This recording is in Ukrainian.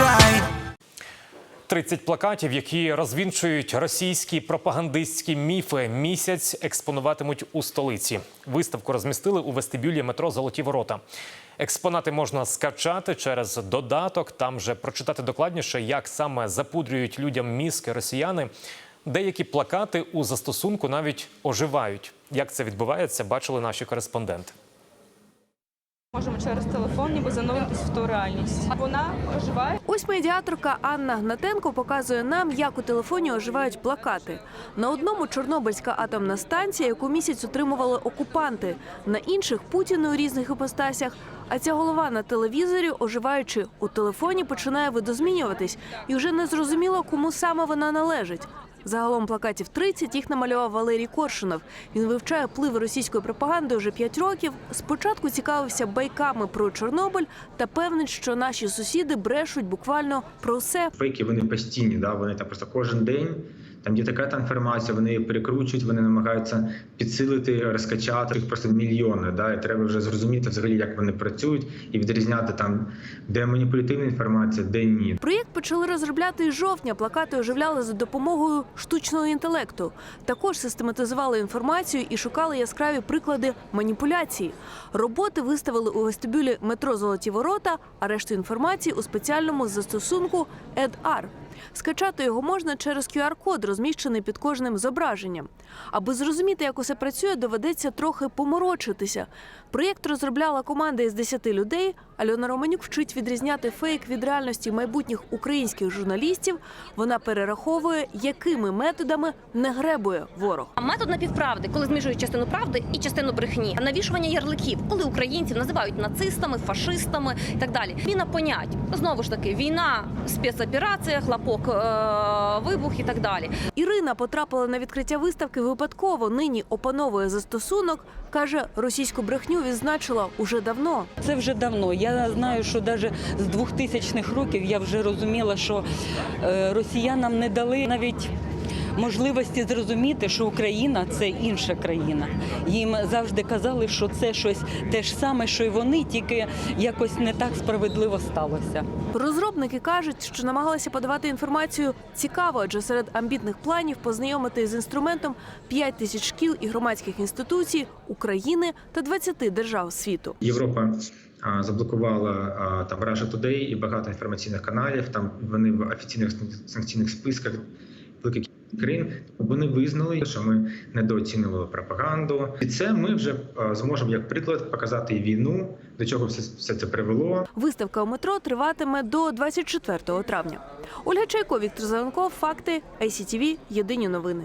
заважай. 30 плакатів, які розвінчують російські пропагандистські міфи, місяць експонуватимуть у столиці. Виставку розмістили у вестибюлі метро Золоті Ворота. Експонати можна скачати через додаток. Там же прочитати докладніше, як саме запудрюють людям мізки росіяни. Деякі плакати у застосунку навіть оживають. Як це відбувається, бачили наші кореспонденти. Можемо через телефон ніби зануритись в ту реальність. Вона оживає. Ось медіаторка Анна Гнатенко показує нам, як у телефоні оживають плакати. На одному Чорнобильська атомна станція, яку місяць утримували окупанти, на інших Путін у різних іпостасях. А ця голова на телевізорі, оживаючи у телефоні, починає видозмінюватись, і вже не зрозуміло, кому саме вона належить. Загалом плакатів 30 їх намалював Валерій Коршунов. Він вивчає впливи російської пропаганди вже 5 років. Спочатку цікавився байками про Чорнобиль та певний, що наші сусіди брешуть буквально про все. фейки вони постійні, да? вони там просто кожен день. Там є така та інформація, вони її перекручують, вони намагаються підсилити, розкачати їх просто мільйони. Да? І треба вже зрозуміти взагалі, як вони працюють, і відрізняти там, де маніпулятивна інформація, де ні. Проєкт почали розробляти із жовтня. Плакати оживляли за допомогою штучного інтелекту. Також систематизували інформацію і шукали яскраві приклади маніпуляції. Роботи виставили у вестибюлі метро Золоті Ворота, а решту інформації у спеціальному застосунку EdR. Скачати його можна через QR-код, розміщений під кожним зображенням. Аби зрозуміти, як усе працює, доведеться трохи поморочитися. Проєкт розробляла команда із 10 людей. Альона Романюк вчить відрізняти фейк від реальності майбутніх українських журналістів. Вона перераховує, якими методами не гребує ворог. А Метод напівправди, коли зміжують частину правди і частину брехні, навішування ярликів, коли українців називають нацистами, фашистами і так далі. Війна понять знову ж таки війна, спецоперація, хлопок, е- вибух і так далі. Ірина потрапила на відкриття виставки випадково. Нині опановує застосунок. каже, російську брехню відзначила уже давно. Це вже давно. Я знаю, що навіть з 2000-х років я вже розуміла, що е, росіянам не дали навіть можливості зрозуміти, що Україна це інша країна. Їм завжди казали, що це щось те ж саме, що й вони, тільки якось не так справедливо сталося. Розробники кажуть, що намагалися подавати інформацію цікаво, адже серед амбітних планів познайомити з інструментом 5 тисяч шкіл і громадських інституцій України та 20 держав світу. Європа заблокувала там Russia Today і багато інформаційних каналів. Там вони в офіційних санкційних списках великих країн. Вони визнали, що ми недооцінювали пропаганду, і це ми вже зможемо як приклад показати війну, до чого все, все це привело. Виставка у метро триватиме до 24 травня. Ольга Чайко, Віктор Зеленков, факти ICTV, Єдині новини.